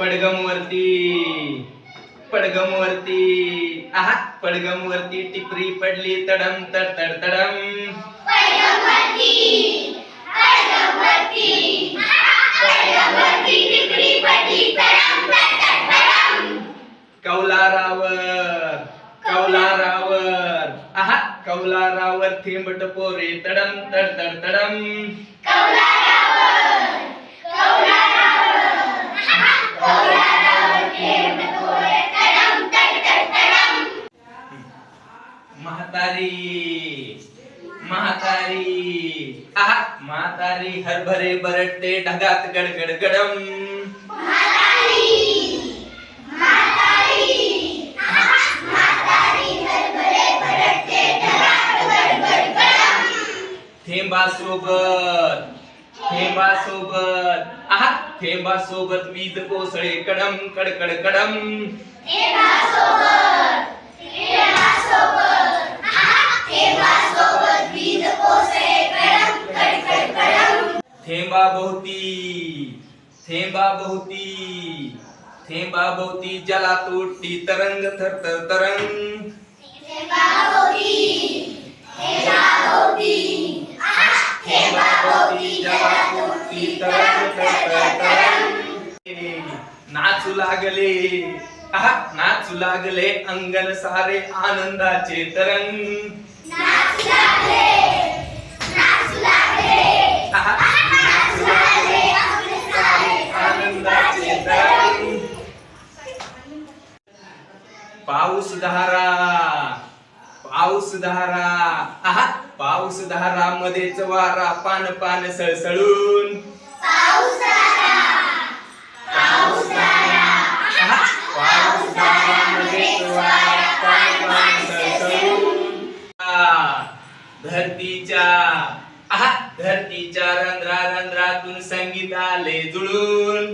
पडगम वरती पडगम वरती आहा पडगम वरती टिपरी पडली तडम तड तड तडम. कौलारावर कौलारावर. आहा कौलारावर थेंबट पोरे तडम तड तड तडम. म्हातारी म्हातारी. आहा म्हातारी हरभरे बरटते ढगात गडगड गडम थेंबा सोबत थेंबा सोबत. आहा थेंबा सोबत वीज कोसळे कडम कडकड कडम थेंबा भोवती थेंबा भोवती थेंबा भोवती जला तोटी तरंग थर थर तरंग. थेंबा भोवती जला तोटी तरंग थर थर तरंग नाचू लागले आहा नाचू लागले अंगण सारे आनंदाचे तरंग. आहा, पाऊस धारा पाऊस धारा आहा पाऊस धारा मध्येच वारा पान पान सळसळून. आहा, पाऊस धारा मध्येच वारा पान पान सळसळून. आ, धरतीच्या आहा धरतीच्या रंध्रा रंध्रातून संगीत आले जुळून.